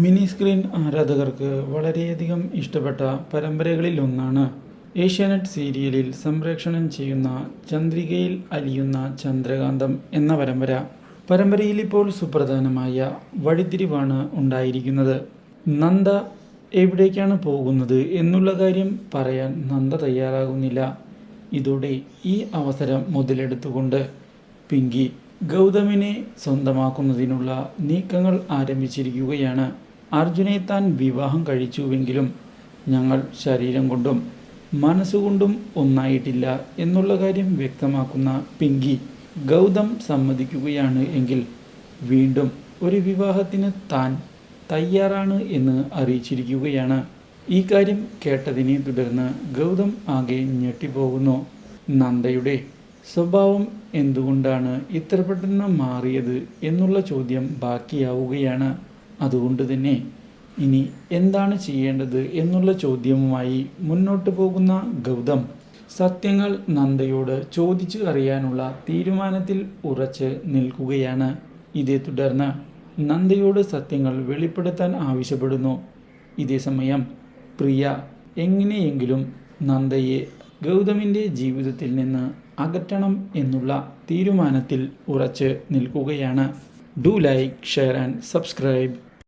Mini screen ആരാധകർക്ക് വളരെയധികം ഇഷ്ടപ്പെട്ട പരമ്പരകളിൽ ഒന്നാണ് ഏഷ്യാനെറ്റ് സീരിയലിൽ സംപ്രേഷണം ചെയ്യുന്ന ചന്ദ്രികയിൽ അലിയുന്ന ചന്ദ്രകാന്തം എന്ന പരമ്പര. പരമ്പരയിൽ ഇപ്പോൾ സുപ്രധാനമായ വഴിത്തിരിവാണ് ഉണ്ടായിരിക്കുന്നത്. നന്ദ എവിടേക്കാണ് പോകുന്നത് എന്നുള്ള കാര്യം പറയാൻ നന്ദ തയ്യാറാകുന്നില്ല. ഇതോടെ ഈ അവസരം മുതലെടുത്തുകൊണ്ട് പിങ്കി ഗൗതമിനെ സ്വന്തമാക്കുന്നതിനുള്ള നീക്കങ്ങൾ ആരംഭിച്ചിരിക്കുകയാണ്. അർജുനെ താൻ വിവാഹം കഴിച്ചുവെങ്കിലും ഞങ്ങൾ ശരീരം കൊണ്ടും മനസ്സുകൊണ്ടും ഒന്നായിട്ടില്ല എന്നുള്ള കാര്യം വ്യക്തമാക്കുന്ന പിങ്കി ഗൗതം സമ്മതിക്കുകയാണ് എങ്കിൽ വീണ്ടും ഒരു വിവാഹത്തിന് താൻ തയ്യാറാണ് എന്ന് അറിയിച്ചിരിക്കുകയാണ്. ഈ കാര്യം കേട്ടതിനെ തുടർന്ന് ഗൗതം ആകെ ഞെട്ടിപ്പോകുന്നു. നന്ദയുടെ സ്വഭാവം എന്തുകൊണ്ടാണ് ഇത്ര പെട്ടെന്ന് മാറിയത് എന്നുള്ള ചോദ്യം ബാക്കിയാവുകയാണ്. അതുകൊണ്ട് തന്നെ ഇനി എന്താണ് ചെയ്യേണ്ടത് എന്നുള്ള ചോദ്യവുമായി മുന്നോട്ട് പോകുന്ന ഗൗതം സത്യങ്ങൾ നന്ദയോട് ചോദിച്ചു അറിയാനുള്ള തീരുമാനത്തിൽ ഉറച്ച് നിൽക്കുകയാണ്. ഇതേ തുടർന്ന് നന്ദയോട് സത്യങ്ങൾ വെളിപ്പെടുത്താൻ ആവശ്യപ്പെടുന്നു. ഇതേസമയം പ്രിയ എങ്ങനെയെങ്കിലും നന്ദയെ ഗൗതമിന്റെ ജീവിതത്തിൽ നിന്ന് അകറ്റണം എന്നുള്ള തീരുമാനത്തിൽ ഉറച്ച് നിൽക്കുകയാണ്. Do like share and subscribe